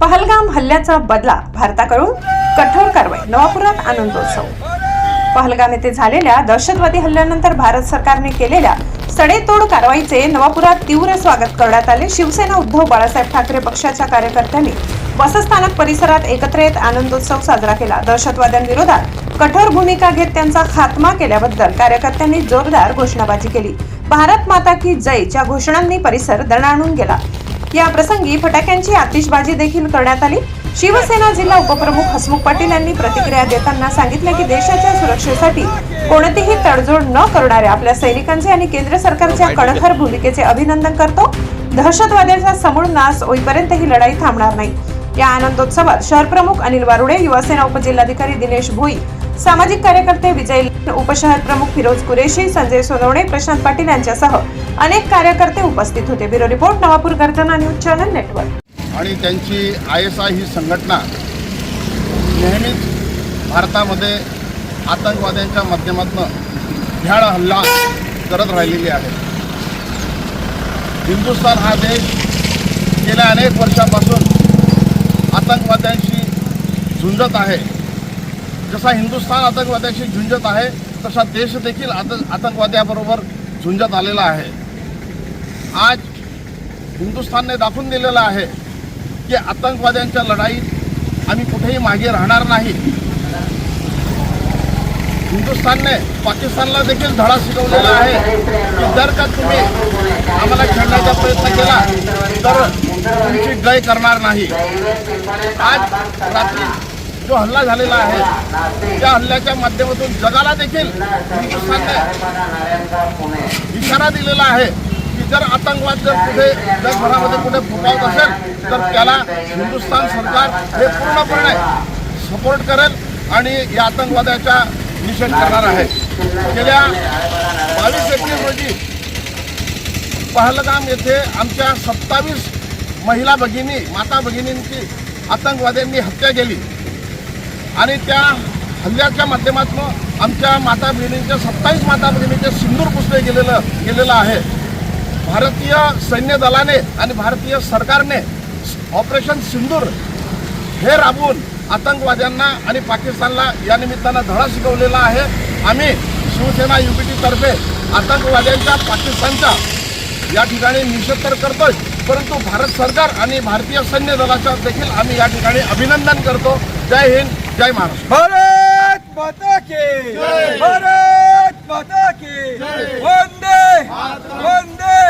पहलगाम हल्ल्याचा बदला भारताकडून कठोर कारवाई नवापुरात आनंदोत्सव. पहलगाम येथे झालेल्या दहशतवादी हल्ल्यानंतर भारत सरकारने केलेल्या सडेतोड कारवाईचे नवापुरात तीव्र स्वागत करण्यात आले. शिवसेना उद्धव बाळासाहेब ठाकरे पक्षाच्या कार्यकर्त्यांनी बसस्थानक परिसरात एकत्र येत आनंदोत्सव साजरा केला. दहशतवाद्यांविरोधात कठोर भूमिका घेत त्यांचा खात्मा केल्याबद्दल कार्यकर्त्यांनी जोरदार घोषणाबाजी केली. भारत माता की जयच्या घोषणांनी परिसर दणाणून गेला. या प्रसंगी फटाक्यांची आतिषबाजी देखील करण्यात आली. शिवसेना जिल्हा उपप्रमुख हसमुख पाटील यांनी प्रतिक्रिया देताना सांगितले की देशाच्या सुरक्षेसाठी कोणतीही तडजोड न करणाऱ्या आपल्या सैनिकांचे आणि केंद्र सरकारच्या कणखर भूमिकेचे अभिनंदन करतो. दहशतवाद्याचा समूळ नाश होईपर्यंत ही लढाई थांबणार नाही. या आनंदोत्सवात शहरप्रमुख अनिल वारुडे युवासेना उपजिल्हाधिकारी दिनेश भोई सामाजिक कार्यकर्ते विजय उपशहर प्रमुख फिरोज कुरेशी संजय सोनवणे प्रशांत पाटील यांच्यासह अनेक कार्यकर्ते उपस्थित होते. ब्युरो रिपोर्ट नवापूर गर्जना न्यूज चॅनल नेटवर्क. आणि त्यांची आय एस आय ही संघटना नेहमीच भारतामध्ये आतंकवाद्यांच्या माध्यमातून भ्याड हल्ला करत राहिलेली आहे. हिंदुस्थान हा देश गेल्या अनेक वर्षापासून आतंकवाद्यांशी झुंजत आहे. जसा हिंदुस्थान आतंकवाद्याशी झुंजत आहे तसा देश देखील आत आतंकवाद्याबरोबर झुंजत आलेला आहे. आज हिंदुस्थानने दाखवून दिलेलं आहे की आतंकवाद्यांच्या लढाईत आम्ही कुठेही मागे राहणार नाही. हिंदुस्थानने पाकिस्तानला देखील धडा शिकवलेला आहे की जर का तुम्ही आम्हाला खेळण्याचा प्रयत्न केला तर तुमची गय करणार नाही. आज रात्री जो हल्ला झालेला आहे त्या हल्ल्याच्या माध्यमातून जगाला देखील हिंदुस्थानने इशारा दिलेला आहे की जर आतंकवाद जर कुठे जगभरामध्ये कुठे फुटावत असेल तर त्याला हिंदुस्थान सरकार हे पूर्णपणे सपोर्ट करेल आणि या आतंकवादाच्या निषेध करणार आहे. गेल्या बावीस एप्रिल रोजी पहलगाम येथे आमच्या सत्तावीस महिला भगिनी माता भगिनींची आतंकवाद्यांनी हत्या केली. आणि त्या हल्ल्याच्या माध्यमातून आमच्या माता बहिणींच्या सत्तावीस माता भगिनीचे सिंदूर पुसले गेलेलं गेलेलं आहे. भारतीय सैन्य दलाने आणि भारतीय सरकारने ऑपरेशन सिंदूर हे राबवून आतंकवाद्यांना आणि पाकिस्तानला या निमित्तानं धडा शिकवलेला आहे. आम्ही शिवसेना युपीटीतर्फे आतंकवाद्यांच्या पाकिस्तानचा या ठिकाणी निषेध तर करतोय. परंतु भारत सरकार आणि भारतीय सैन्य दलाच्या देखील आम्ही या ठिकाणी अभिनंदन करतो. जय हिंद जय महाराष्ट्र. भारत माता के भारत माता के वंदे वंदे.